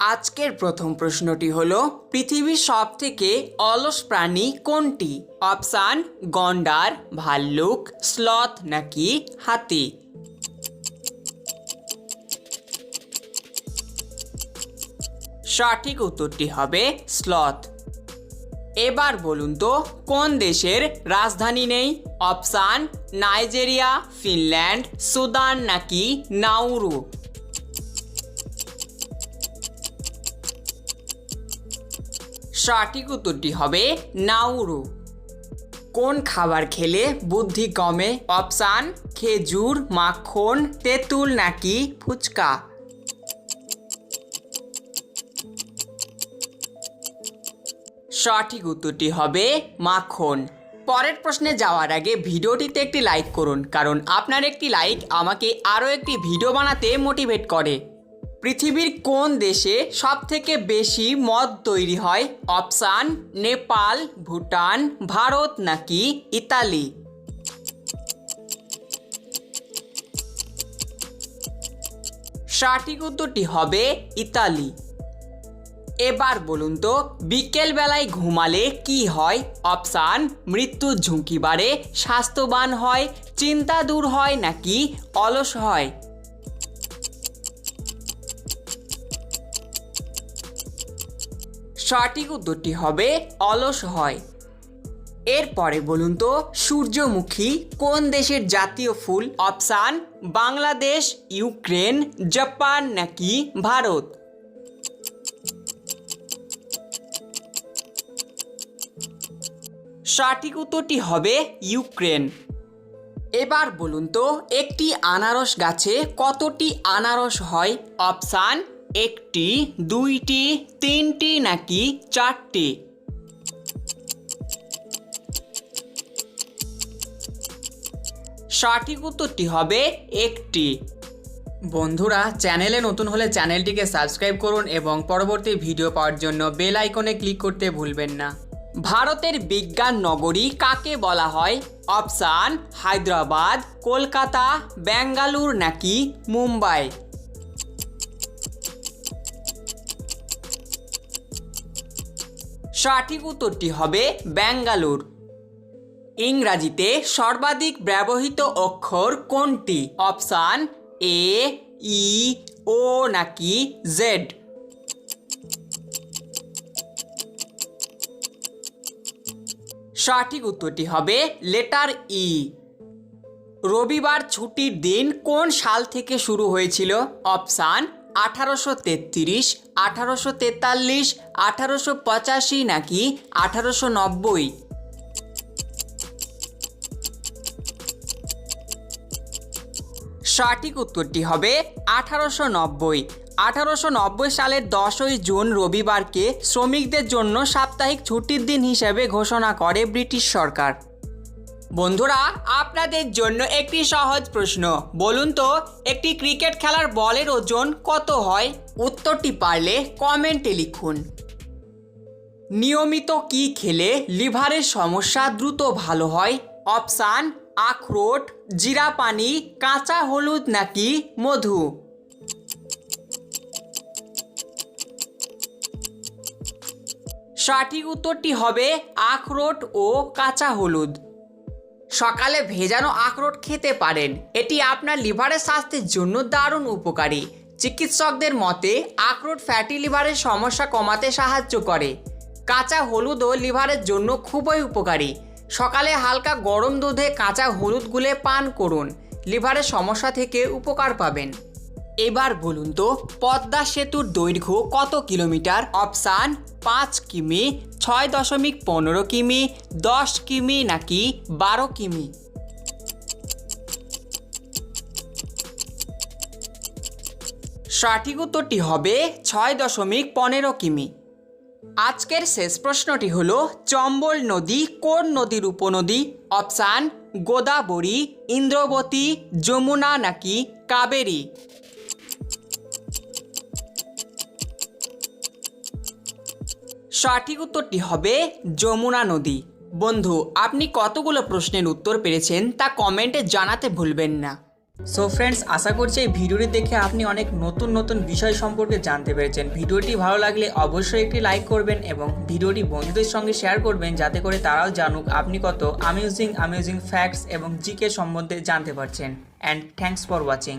আজকের প্রথম প্রশ্নটি হলো, পৃথিবীর সব থেকে অলস প্রাণী কোনটি? অপশান, গন্ডার, ভাল্লুক, স্লথ নাকি হাতি? সঠিক উত্তরটি হবে স্লথ। এবার বলুন তো, কোন দেশের রাজধানী নেই? অপশান, নাইজেরিয়া, ফিনল্যান্ড, সুদান নাকি নাউরু? সঠিক উত্তরটি হবে নাউরু কোন খাবার খেলে বুদ্ধি কমে? অপশান, খেজুর, মাখন, তেঁতুল নাকি ফুচকা? সঠিক উত্তরটি হবে মাখন। পরের প্রশ্নে যাওয়ার আগে ভিডিওটিতে একটি লাইক করুন, কারণ আপনার একটি লাইক আমাকে আরও একটি ভিডিও বানাতে মোটিভেট করে। পৃথিবীর কোন দেশে সব থেকে বেশি মদ তৈরি হয়? অপশান, নেপাল, ভুটান, ভারত নাকি ইতালি? সঠিক উত্তরটি হবে ইতালি। এবার বলুন তো বিকেল বেলায় ঘুমালে কি হয়? অপশান মৃত্যুর ঝুঁকি বাড়ে, স্বাস্থ্যবান হয়, চিন্তা দূর হয় নাকি অলস হয়? সঠিক উত্তরটি হবে অলস হয়। এরপরে বলুন তো, সূর্যমুখী কোন দেশের জাতীয় ফুল? অপশান, বাংলাদেশ, ইউক্রেন, জাপান নাকি ভারত? সঠিক উত্তরটি হবে ইউক্রেন। এবার বলুন তো, একটি আনারস গাছে কতটি আনারস হয়? অপশান একটি দুইটি তিনটি নাকি চারটি? সঠিক উত্তরটি হবে একটি। বন্ধুরা চ্যানেলে নতুন হলে চ্যানেলটিকে সাবস্ক্রাইব করুন এবং পরবর্তী ভিডিও পাওয়ার জন্য বেল আইকনে ক্লিক করতে ভুলবেন না। ভারতের বিজ্ঞান নগরী কাকে বলা হয়? অপশান হায়দ্রাবাদ কলকাতা বেঙ্গালুর নাকি মুম্বাই? সঠিক উত্তরটি হবে ব্যাঙ্গালোর। ইংরাজিতে সর্বাধিক ব্যবহৃত অক্ষর কোনটি? অপশান এ, ই, ও নাকি জেড। সঠিক উত্তরটি হবে লেটার ই। রবিবার ছুটির দিন কোন সাল থেকে শুরু হয়েছিল? অপশান আঠারোশো তেত্রিশ, আঠারোশো তেতাল্লিশ, আঠারোশো পঁচাশি নাকি আঠারোশো নব্বই? সঠিক উত্তরটি হবে আঠারোশো নব্বই। আঠারোশো নব্বই সালের দশই জুন রবিবারকে শ্রমিকদের জন্য সাপ্তাহিক ছুটির দিন হিসেবে ঘোষণা করে ব্রিটিশ সরকার। বন্ধুরা, আপনাদের জন্য একটি সহজ প্রশ্ন। বলুন তো, একটি ক্রিকেট খেলার বলের ওজন কত হয়? উত্তরটি পারলে কমেন্টে লিখুন। নিয়মিত কি খেলে লিভারের সমস্যা দ্রুত ভালো হয়? অপশান, আখরোট জিরা পানি কাঁচা হলুদ নাকি মধু? সঠিক উত্তরটি হবে আখরোট ও কাঁচা হলুদ। সকালে ভেজানো আখরোট খেতে পারেন। এটি আপনার লিভারের স্বাস্থ্যের জন্য দারুণ উপকারী। চিকিৎসকদের মতে, আখরোট ফ্যাটি লিভারের সমস্যা কমাতে সাহায্য করে। কাঁচা হলুদও লিভারের জন্য খুবই উপকারী। সকালে হালকা গরম দুধে কাঁচা হলুদ গুলে পান করুন। লিভারের সমস্যা থেকে উপকার পাবেন। এবার বলুন তো, পদ্মা সেতুর দৈর্ঘ্য কত কিলোমিটার? অপশান, পাঁচ কিমি, ছয় দশমিক পনেরো কিমি, দশ কিমি নাকি বারো কিমি? সঠিক উত্তরটি হবে ছয় দশমিক পনেরো কিমি। আজকের শেষ প্রশ্নটি হল, চম্বল নদী কোন নদীর উপনদী? অপশান, গোদাবরী, ইন্দ্রবতী, যমুনা নাকি কাবেরী? সঠিক উত্তরটি হবে যমুনা নদী। বন্ধু, আপনি কতগুলো প্রশ্নের উত্তর পেরেছেন তা কমেন্টে জানাতে ভুলবেন না। সো ফ্রেন্ডস আশা করছি এই ভিডিওটি দেখে আপনি অনেক নতুন নতুন বিষয় সম্পর্কে জানতে পেরেছেন। ভিডিওটি ভালো লাগলে অবশ্যই একটি লাইক করবেন এবং ভিডিওটি বন্ধুদের সঙ্গে শেয়ার করবেন যাতে করে তারাও জানুক আপনি কত অ্যামিউজিং অ্যামিউজিং ফ্যাক্টস এবং জিকে সম্বন্ধে জানতে পারছেন। And thanks for watching